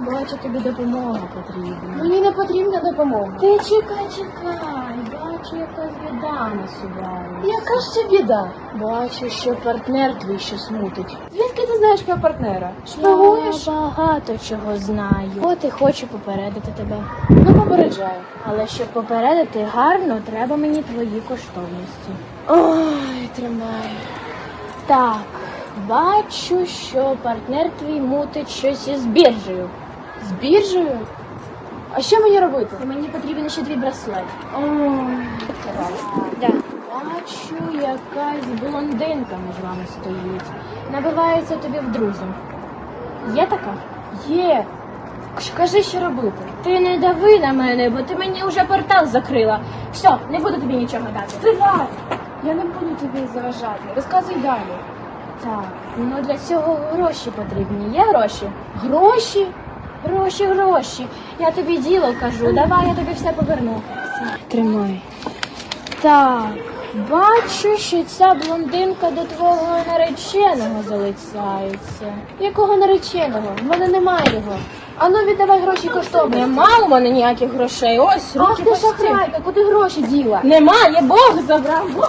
бачу, тобі допомога потрібна. Мені не потрібна допомога. Ти чекай, чекай, бачу, якась біда насуває. Яка ж це біда? Бачу, що партнер твій щось мутить. Звідки ти знаєш про партнера? Шпигуєш? Я багато чого знаю. От і хочу попередити тебе. Ну попереджаю. Але щоб попередити гарно, треба мені твої коштовності. Ой, тримай. Так, бачу, що партнер твій мутить щось із біржею. З біржею? А що мені робити? Мені потрібен ще твій браслет. Ой, Так. Бачу, якась блондинка між вами стоїть. Набивається тобі в друзі. Є така? є. Кажи, що робити. Ти не дави на мене, бо ти мені вже портал закрила. Все, не буду тобі нічого дати. Стривай! Я не буду тобі заважати. Розказуй далі. Так, ну для цього гроші потрібні. Є гроші? Гроші? Гроші, гроші. Я тобі діло кажу, давай я тобі все поверну. Тримай. Так, бачу, що ця блондинка до твого нареченого залицяється. Якого нареченого? В мене немає його. Ану, віддавай гроші коштовності. Нема у мене ніяких грошей. Ось Ах руки ти пусті. шахрайка, куди гроші діла? Немає, Бог забрав. Бог